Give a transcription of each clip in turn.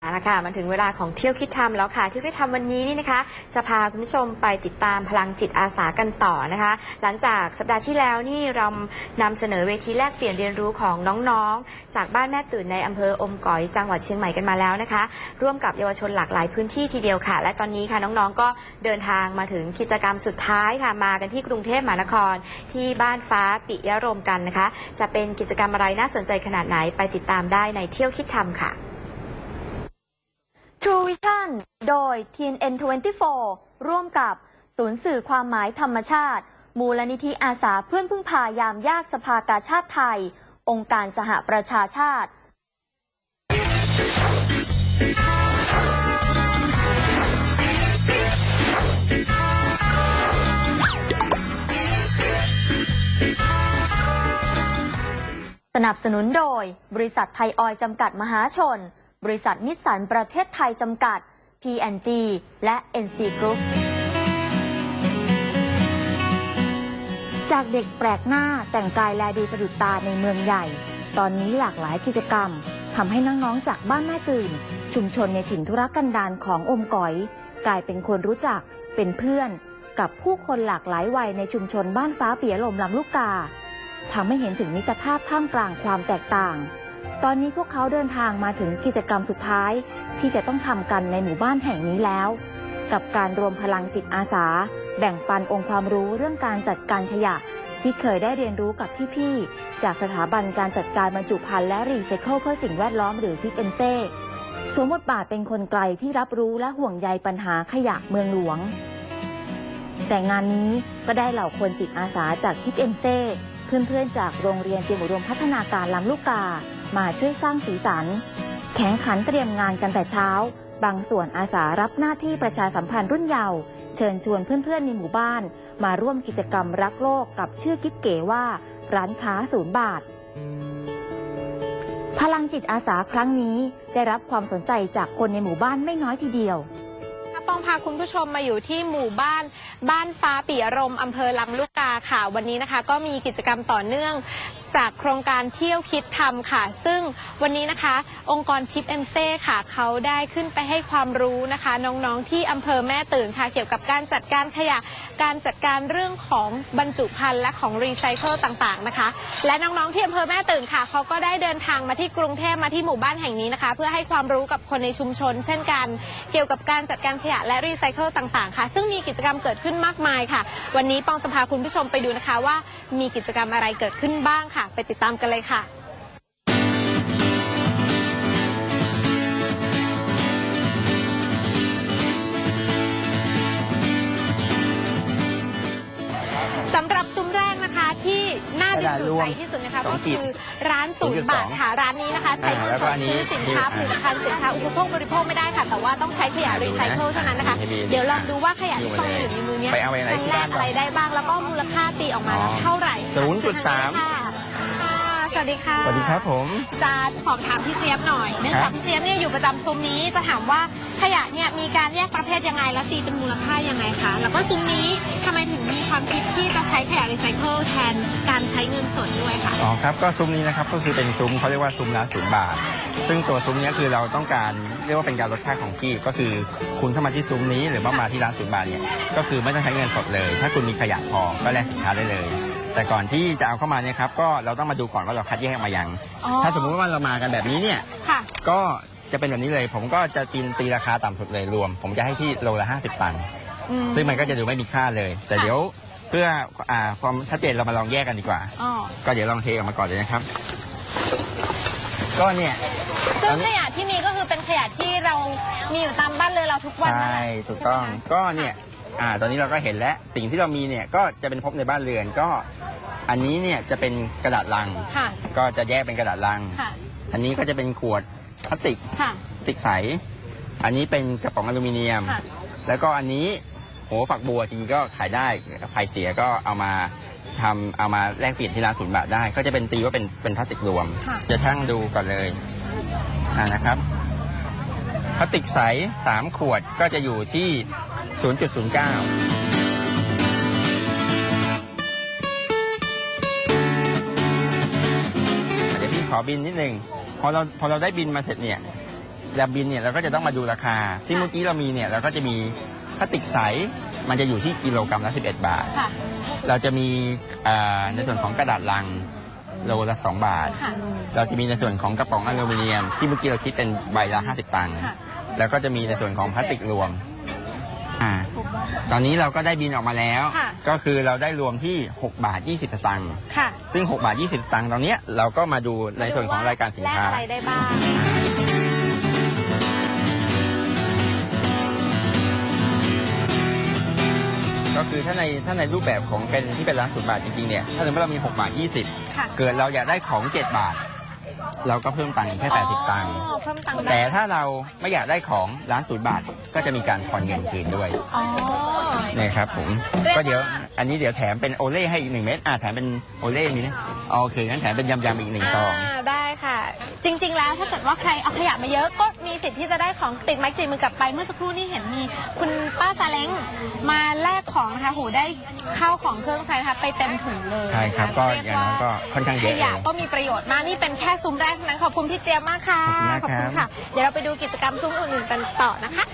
เอาละค่ะมันถึงเวลาของเที่ยวคิดทำแล้วค่ะ เที่ยวคิดทำวันนี้นี่นะคะ จะพาคุณผู้ชมไปติดตามพลังจิตอาสากันต่อนะคะ หลังจากสัปดาห์ที่แล้วนี่เรานำเสนอเวทีแลกเปลี่ยนเรียนรู้ของน้องๆ จากบ้านแม่ตื่นในอำเภออมก๋อยจังหวัดเชียงใหม่กันมาแล้วนะคะ ร่วมกับเยาวชนหลากหลายพื้นที่ทีเดียวค่ะ และตอนนี้ค่ะน้องๆก็เดินทางมาถึงกิจกรรมสุดท้ายค่ะมากันที่กรุงเทพมหานคร ที่บ้านฟ้าปิยรมกันนะคะ จะเป็นกิจกรรมอะไรน่าสนใจขนาดไหนไปติดตามได้ในเที่ยวคิดทำค่ะ True Vision โดย TNN24 ร่วมกับศูนย์สื่อความหมายธรรมชาติ มูลนิธิอาสาเพื่อนพึ่งพายามยากสภากาชาติไทย องค์การสหประชาชาติ สนับสนุนโดย บริษัทไทยออยจำกัดมหาชน บริษัทนิสสันประเทศไทยจำกัด P&G และ NC Group จากเด็กแปลกหน้าแต่งกายแลดูสะดุดตาในเมืองใหญ่ ตอนนี้หลากหลายกิจกรรมทำให้น้องๆจากบ้านแม่ตื่น ชุมชนในถิ่นธุรกันดารของอมก๋อย กลายเป็นคนรู้จักเป็นเพื่อน กับผู้คนหลากหลายวัยในชุมชนบ้านฟ้าเปียลมลำลูกกาทำให้เห็นถึงมิตรภาพท่ามกลางความแตกต่าง ตอนนี้พวกเขาเดินทางมาถึงกิจกรรมสุดท้าย ที่จะต้องทำกันในหมู่บ้านแห่งนี้แล้ว กับการรวมพลังจิตอาสา แบ่งปันองค์ความรู้เรื่องการจัดการขยะ ที่เคยได้เรียนรู้กับพี่ๆ จากสถาบันการจัดการบรรจุภัณฑ์และรีไซเคิลเพื่อสิ่งแวดล้อมหรือทิปเอ็นเซสวมบทบาทเป็นคนไกลที่รับรู้และห่วงใยปัญหาขยะเมืองหลวง แต่งานนี้ก็ได้เหล่าคนจิตอาสาจากทิปเอ็นเซเพื่อนๆจากโรงเรียนเตรียมอุดมพัฒนาการลำลูกกา มาช่วยสร้างสีสัน แข่งขันเตรียมงานกันแต่เช้า บางส่วนอาสารับหน้าที่ประชาสัมพันธ์รุ่นเยาว์เชิญชวนเพื่อนๆในหมู่บ้าน มาร่วมกิจกรรมรักโลกกับชื่อกิ๊บเก๋ว่า ร้านค้าศูนย์บาท พลังจิตอาสาครั้งนี้ได้รับความสนใจจากคนในหมู่บ้านไม่น้อยทีเดียวปองพาคุณผู้ชมมาอยู่ที่หมู่บ้านบ้านฟ้าปียรมอำเภอลำลูกกาค่ะ วันนี้นะคะ ก็มีกิจกรรมต่อเนื่องจากโครงการเที่ยวคิดทำค่ะ ซึ่งวันนี้นะคะ องค์กรทิปเอ็มเซ่ค่ะ เขาได้ขึ้นไปให้ความรู้นะคะ น้องๆที่อำเภอแม่ตื่นค่ะ เกี่ยวกับการจัดการขยะ การจัดการเรื่องของบรรจุภัณฑ์และของรีไซเคิลต่างๆนะคะ และน้องๆที่อำเภอแม่ตื่นค่ะ เขาก็ได้เดินทางมาที่กรุงเทพมาที่หมู่บ้านแห่งนี้นะคะ เพื่อให้ความรู้กับคนในชุมชน เช่นกัน เกี่ยวกับการจัดการขยะและรีไซเคิลต่างๆ ค่ะ ซึ่งมีกิจกรรมเกิดขึ้นมากมายค่ะ วันนี้ปองจะพาคุณผู้ชมไปดูนะคะว่ามีกิจกรรมอะไรเกิดขึ้นบ้างค่ะไปติดตามกันเลยค่ะสำหรับซุ้มแรกนะคะที่น่าดึงดูดใจที่สุดนะคะก็คือร้านศูนย์บาทค่ะร้านนี้นะคะ ใช้เงินสดซื้อสินค้าผลิตภัณฑ์สินค้าอุปโภคบริโภคไม่ได้ค่ะ แต่ว่าต้องใช้ขยะรีไซเคิลเท่านั้นนะคะ เดี๋ยวลองดูว่าขยะที่ต้องมีอยู่ในมือเนี้ยไปเอาไปไหนครั้งที่แรบ้ากนอะไรได้บ้างแล้วก็มูลค่าตีออกมาแล้วเท่าไหร่ศูนย์จุดสามค่ะค่ะ สวัสดีค่ะสวัสดีครับผม จะสอบถามพี่เจี๊ยบหน่อย เนื่องครัจากบพี่เจี๊ยบเนี่ยอยู่ประจำซุ้มนี้จะถามว่าขยะเนี่ยมีการแยกประเภทยังไงและตีเป็นมูลค่ายังไงคะ แล้วก็ซุ้มนี้ทำไมถึงมีความคิดที่จะใช้ขยะรีไซเคิลแทนการใช้เงินสดด้วยค่ะ อ๋อครับก็ซุ้มนี้นะครับก็คือเป็นซุ้มเขาเรียกว่าซุ้มละศูนย์บาท ซึ่งตัวซุ้มเนี้ยคือเราต้องการเรียกว่าเป็นการลดค่าของที่ก็คือคุณเข้ามาที่ซุ้มนี้หรือว่ามาที่ร้านศูนย์บาทเนี่ยก็คือไม่ต้องใช้เงินสดเลย ถ้าคุณมีขยะพอก็แลกสินค้าได้เลย แต่ก่อนที่จะเอาเข้ามาเนี่ยครับก็เราต้องมาดูก่อนว่าเราคัดแยกมายังอ๋อถ้าสมมุติว่าเรามากันแบบนี้เนี่ยค่ะก็จะเป็นแบบนี้เลย ผมก็จะตีตีราคาต่ำสุดเลยรวม ผมจะให้ที่โลละ 50 ตังค์อืม ซึ่งมันก็จะดูไม่มีค่าเลย แต่ค่ะ เดี๋ยวเพื่ออ่าความชัดเจนเรามาลองแยกกันดีกว่า อ๋อก็เดี๋ยวลองเทออกมาก่อนเลยนะครับ ก็เนี่ย ซึ่งตอนนี้ขยะที่มีก็คือเป็นขยะที่เรามีอยู่ตามบ้านเรือนเราทุกวันใช่นั่นแหละถูกต้องใช่ไหมคะ ก็เนี่ย อ่า ตอนนี้เราก็เห็นแล้วสิ่งที่เรามีเนี่ยก็จะเป็นพบในบ้านเรือนก็ อันนี้เนี่ยจะเป็นกระดาษลัง ค่ะ ก็จะแยกเป็นกระดาษลัง ค่ะ อันนี้ก็จะเป็นขวดพลาสติกค่ะ พลาสติกใส อันนี้เป็นกระป๋องอลูมิเนียม ค่ะ แล้วก็อันนี้โหฝักบัวจริงๆก็ขายได้ใครเสียก็เอามาทำเอามาแลกเปลี่ยนที่ร้านศูนย์บาทได้ ก็จะเป็นตีว่าเป็นเป็นพลาสติกรวม ค่ะ จะช่างดูก่อนเลยอ่านะครับพลาสติกใสสามขวดก็จะอยู่ที่ 0.09เดี๋ยวพี่ขอบินนิดนึงพอเราพอเราได้บินมาเสร็จเนี่ยแบบบินเนี่ยเราก็จะต้องมาดูราคา ที่เมื่อกี้เรามีเนี่ยเราก็จะมีพลาสติกใสมันจะอยู่ที่กิโลกรัมละ 11 บาทค่ะเราจะมีอ่าในส่วนของกระดาษลังโลละ 2 บาทค่ะเราจะมีในส่วนของกระป๋องอลูมิเนียม ที่เมื่อกี้เราคิดเป็นใบละ 50 ตังค์ค่ะแล้วก็จะมีในส่วนของพลาสติกรวม อ่า ตอนนี้เราก็ได้บินออกมาแล้ว ค่ะ ก็คือเราได้รวมที่ 6 บาท 20สตางค์ ค่ะ ซึ่ง 6 บาท 20สตางค์ตอนเนี้ยเราก็มาดูในส่วนของรายการสินค้า แลกอะไรได้บ้าง ก็คือถ้าในถ้าในรูปแบบของเป็นที่เป็นร้านศูนย์บาทจริงๆเนี่ย ถ้าสมมติเรามี 6 บาทค่ะ20เกิดเราอยากได้ของ 7 บาท เราก็เพิ่มตังค์แค่80ตังค์อ๋อเพิ่มตังค์ได้แต่ถ้าเราไม่อยากได้ของร้านศูนย์บาท ก็จะมีการผ่อนเงินคืนด้วยอ๋อ นะครับผมเรียกว่าก็เดี๋ยวอันนี้เดี๋ยวแถมเป็นโอเล่ให้อีกหนึ่งเม็ดอ่าแถมเป็นโอเล่มีนะโอเคงั้นแถมเป็นยำๆอีกหนึ่งซองอ่าได้ ค่ะ จริง ๆ แล้วถ้าเกิดว่าใครเอาขยะมาเยอะก็มีสิทธิ์ที่จะได้ของติดไม้ติดมือกลับไปเมื่อสักครู่นี่เห็นมีคุณป้าซาเล้งมาแลกของนะคะโหได้ข้าวของเครื่องใช้นะคะไปเต็มถุงเลยใช่ครับก็เรีอย่างนั้นก็ค่อนข้างเยขอะเลยยะก็มีประโยชน์มากนี่เป็นแค่ซุ้มแรกเท่านั้นขอบคุณพี่เจียมมากค่ะขอบคุณมากครับค่ะ เดี๋ยวเราไปดูกิจกรรมซุ้มอื่นๆกันต่อนะคะ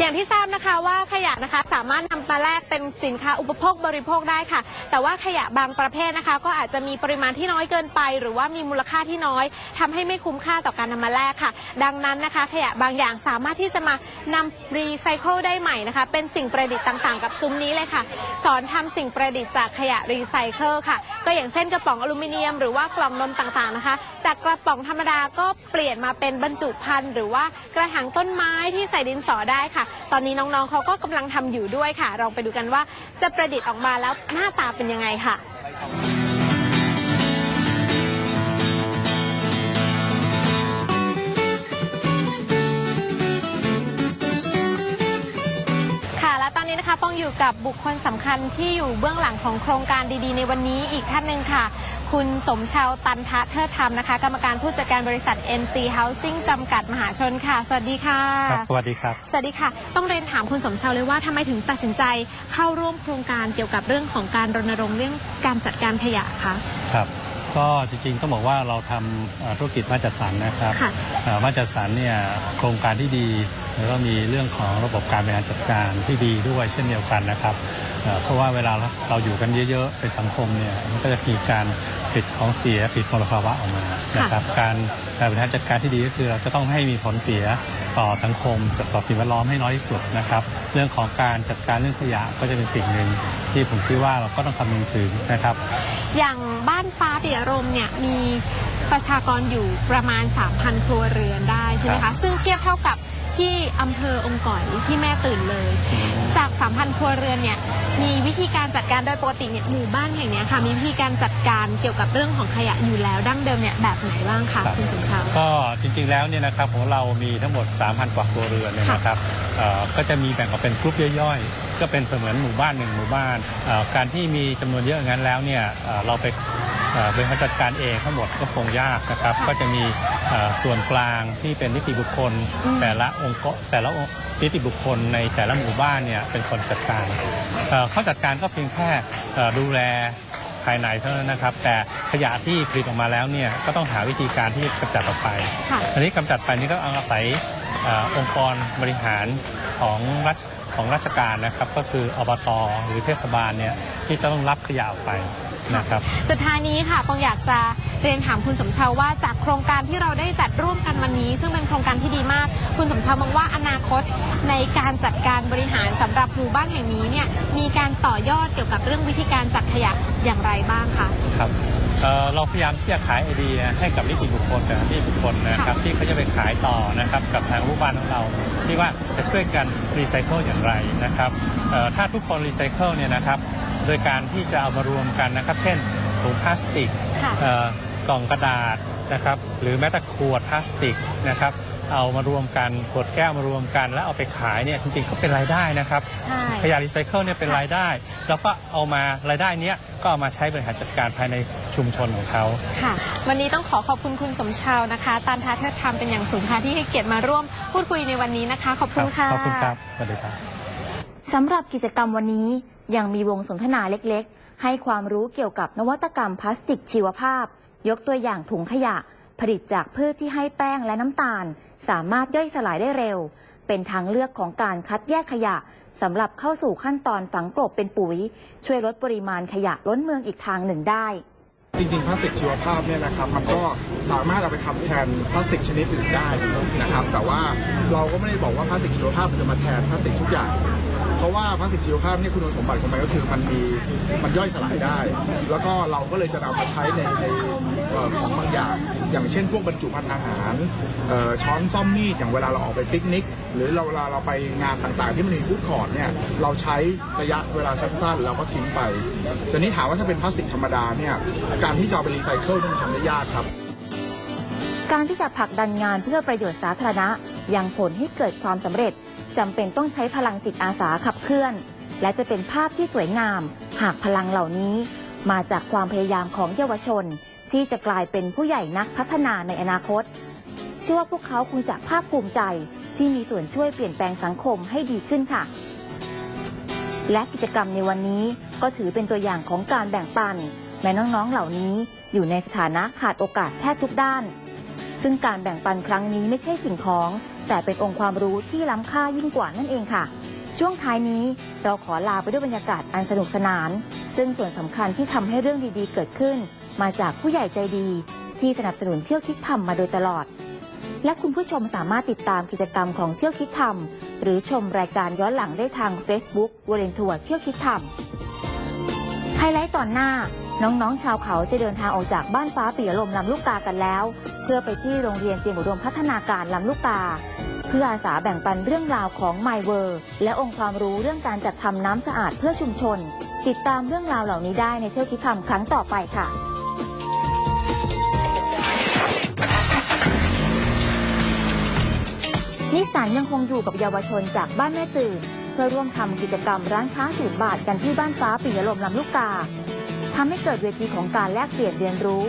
อย่างที่ทราบนะคะว่าขยะนะคะสามารถนำมาแลกเป็นสินค้าอุปโภคบริโภคได้ค่ะ แต่ว่าขยะบางประเภทนะคะ ก็อาจจะมีปริมาณที่น้อยเกินไป หรือว่ามีมูลค่าที่น้อยทำให้ไม่คุ้มค่าต่อการนำมาแลกค่ะ ดังนั้นนะคะ ขยะบางอย่างสามารถที่จะมานำรีไซเคิลได้ใหม่นะคะ เป็นสิ่งประดิษฐ์ต่างๆ กับซุ้มนี้เลยค่ะ สอนทำสิ่งประดิษฐ์จากขยะรีไซเคิลค่ะ ก็อย่างเช่นกระป๋องอลูมิเนียม หรือว่ากล่องนมต่างๆนะคะ จากกระป๋องธรรมดาก็เปลี่ยนมาเป็นบรรจุภัณฑ์หรือว่ากระถางต้นไม้ที่ใส่ดินสอได้ค่ะตอนนี้น้องๆเขาก็กำลังทำอยู่ด้วยค่ะลองไปดูกันว่าจะประดิษฐ์ออกมาแล้วหน้าตาเป็นยังไงค่ะค่ะ องอยู่กับบุคคลสำคัญที่อยู่เบื้องหลังของโครงการดีๆ ในวันนี้อีกท่านหนึ่งค่ะ คุณสมชาวตันทะเทิดธรรมนะคะ กรรมการผู้จัดการบริษัท NC Housing จำกัดมหาชนค่ะ สวัสดีค่ะครับสวัสดีครับ สวัสดีค่ะ ต้องเรียนถามคุณสมชาวเลยว่าทำไมถึงตัดสินใจเข้าร่วมโครงการเกี่ยวกับเรื่องของการรณรงค์เรื่องการจัดการขยะคะครับก็จริงๆต้องบอกว่าเราทำเอ่อธุรกิจมาจัดสรรนะครับค่ะเอ่อมาจัดสรรเนี่ยโครงการที่ดี แล้วก็มีเรื่องของระบบการบริหารจัดการที่ดีด้วยเช่นเดียวกันนะครับเอ่อเพราะว่าเวลาเราอยู่กันเยอะๆในสังคมเนี่ยมันก็จะมีการผลิตของเสียผลิตมลภาวะออกมานะครับการการบริหารจัดการที่ดีก็คือเราจะต้องให้มีผลเสียต่อสังคมต่อสิ่งแวดล้อมให้น้อยที่สุดนะครับ เรื่องของการจัดการเรื่องขยะก็จะเป็นสิ่งหนึ่งที่ผมคิดว่าเราก็ต้องคำนึงถึงนะครับ อย่างบ้านฟ้าปิยรมเนี่ยมีประชากรอยู่ประมาณ 3,000 ครัวเรือนได้ใช่ไหมครัคะบซึ่งเทียบเท่ากับ ที่อำเภอองค์ก่อยที่แม่ตื่นเลย จาก3,000ครัวเรือนเนี่ยมีวิธีการจัดการโดยปกติเนี่ยหมู่บ้านแห่งเนี้ยค่ะมีวิธีการจัดการเกี่ยวกับเรื่องของขยะอยู่แล้วดั้งเดิมเนี่ยแบบไหนบ้างคะครับคุณสมชาวก็จริงๆแล้วเนี่ยนะครับของเรามีทั้งหมด 3,000 กว่าครัวเรือนเนี่ยนะครับเอ่อก็จะมีแบ่งออกเป็นกลุ่มย่อยๆ ก็เป็นเสมือนหมู่บ้านหนึ่งหมู่บ้านเอ่อการที่มีจำนวนเยอะอย่างนั้นแล้วเนี่ยเอ่อเราไปเอ่อ บริหารจัดการเองทั้งหมดก็คงยากนะครับ ก็จะมีเอ่อส่วนกลางที่เป็นนิติบุคคล แต่ละองค์กรแต่ละองค์นิติบุคคลในแต่ละหมู่บ้านเนี่ยเป็นคนจัดการเอ่อเขาจัดการก็เพียงแค่เอ่อดูแลภายในเท่านั้นนะครับ แต่ขยะที่ผลิตออกมาแล้วเนี่ยก็ต้องหาวิธีการที่กำจัดออกไปค่ะอันนี้กำจัดไปนี่ก็อาศัยเออองค์กรบริหารของรัฐ ของราชการนะครับ ก็คืออบตหรือเทศบาลเนี่ยที่จะต้องรับขยะออกไปนะครับ สุดท้ายนี้ค่ะปองอยากจะเรียนถามคุณสมชาวว่าจากโครงการที่เราได้จัดร่วมกันวันนี้ ซึ่งเป็นโครงการที่ดีมาก คุณสมชาวมองว่าอนาคตในการจัดการบริหารสำหรับหมู่บ้านแห่งนี้เนี่ยมีการต่อยอดเกี่ยวกับเรื่องวิธีการจัดขยะอย่างไรบ้างคะครับ เอ่อเราพยายามที่จะขายไอเดียให้กับนิติบุคคลกับนิติบุคคลนะครับที่เขาจะไปขายต่อนะครับกับทางรูปบ้านของเรา ที่ว่าจะช่วยกันรีไซเคิลอย่างไรนะครับเอ่อถ้าทุกคนรีไซเคิลเนี่ยนะครับโดยการที่จะเอามารวมกันนะครับ เช่นถุงพลาสติกค่ะเอ่อกล่องกระดาษนะครับหรือแม้แต่ขวดพลาสติกนะครับ เอามารวมกันขวดแก้วมารวมกัน แล้วเอาไปขายเนี่ยจริงๆก็เป็นรายได้นะครับใช่ขยะรีไซเคิลเนี่ยเป็นรายได้ แล้วก็เอามารายได้เนี้ยก็เอามาใช้บริหารจัดการภายในชุมชนของเขาค่ะ วันนี้ต้องขอขอบคุณคุณสมชาวนะคะตันทาเทิดธรรมเป็นอย่างสูงค่ะที่ให้เกียรติมาร่วมพูดคุยในวันนี้นะคะ ขอบคุณค่ะขอบคุณครับสวัสดีครับสำหรับกิจกรรมวันนี้ยังมีวงสนทนาเล็กๆ ให้ความรู้เกี่ยวกับนวัตกรรมพลาสติกชีวภาพ ยกตัวอย่างถุงขยะ ผลิตจากพืชที่ให้แป้งและน้ำตาล สามารถย่อยสลายได้เร็ว เป็นทางเลือกของการคัดแยกขยะสำหรับเข้าสู่ขั้นตอนฝังกลบเป็นปุ๋ย ช่วยลดปริมาณขยะล้นเมืองอีกทางหนึ่งได้จริงๆพลาสติกชีวภาพเนี่ยนะครับมันก็สามารถเอาไปทำแทนพลาสติกชนิดอื่นได้นะครับ แต่ว่าเราก็ไม่ได้บอกว่าพลาสติกชีวภาพมันจะมาแทนพลาสติกทุกอย่าง เพราะว่าพลาสติกชีวภาพเนี่ยคุณสมบัติของมันก็คือมันมีมันย่อยสลายได้ แล้วก็เราก็เลยจะนำมาใช้ในในของบางอย่าง อย่างเช่นพวกบรรจุภัณฑ์อาหารช้อนซ่อมมีดอย่างเวลาเราออกไปปิกนิก หรือเราเวลาเราไปงานต่างๆ ที่มันมีฟู้ดคอร์ทเนี่ยเราใช้ระยะเวลาสั้นๆเราก็ทิ้งไปแต่นี้ถามว่าถ้าเป็นพลาสติกธรรมดาเนี่ยการที่จะเอาไปรีไซเคิลมันทำได้ยากครับการที่จะผลักดันงานเพื่อประโยชน์สาธารณะยังผลให้เกิดความสำเร็จ จำเป็นต้องใช้พลังจิตอาสาขับเคลื่อน และจะเป็นภาพที่สวยงาม หากพลังเหล่านี้ มาจากความพยายามของเยาวชน ที่จะกลายเป็นผู้ใหญ่นักพัฒนาในอนาคต เชื่อว่าพวกเขาคงจะภาคภูมิใจ ที่มีส่วนช่วยเปลี่ยนแปลงสังคมให้ดีขึ้นค่ะ และกิจกรรมในวันนี้ก็ถือเป็นตัวอย่างของการแบ่งปันแม้น้องๆเหล่านี้อยู่ในสถานะขาดโอกาสแทบทุกด้าน ซึ่งการแบ่งปันครั้งนี้ไม่ใช่สิ่งของ แต่เป็นองค์ความรู้ที่ล้ำค่ายิ่งกว่านั่นเองค่ะ ช่วงท้ายนี้เราขอลาไปด้วยบรรยากาศอันสนุกสนาน ซึ่งส่วนสำคัญที่ทำให้เรื่องดีๆ เกิดขึ้น มาจากผู้ใหญ่ใจดี ที่สนับสนุนเที่ยวคิดทำมาโดยตลอด และคุณผู้ชมสามารถติดตามกิจกรรมของเที่ยวคิดทำหรือชมรายการย้อนหลังได้ทาง Facebook วอร์เรนทัวร์เที่ยวคิดทำไฮไลท์ตอนหน้าน้องๆ ชาวเขาจะเดินทางออกจากบ้านฟ้าปียลมลำลูกกากันแล้ว เพื่อไปที่โรงเรียนเตรียมอุดมพัฒนาการลำลูกกา เพื่ออาสาแบ่งปันเรื่องราวของ My w o r l d และองค์ความรู้เรื่องการจัดทำน้ำสะอาดเพื่อชุมชน ติดตามเรื่องราวเหล่านี้ได้ในเที่ยวคิดทำครั้งต่อไปค่ะนิสสันยังคงอยู่กับเยาวชนจากบ้านแม่ตื่น เพื่อร่วมทำกิจกรรมร้านค้าศูนย์บาทกันที่บ้านฟ้าปิยลมลำลูกกาทำให้เกิดเวทีของการแลกเปลี่ยนเรียนรู้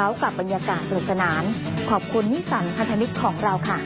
เขากับบรรยากาศสนุกสนาน ขอบคุณนิสสันพันธมิตรของเราค่ะ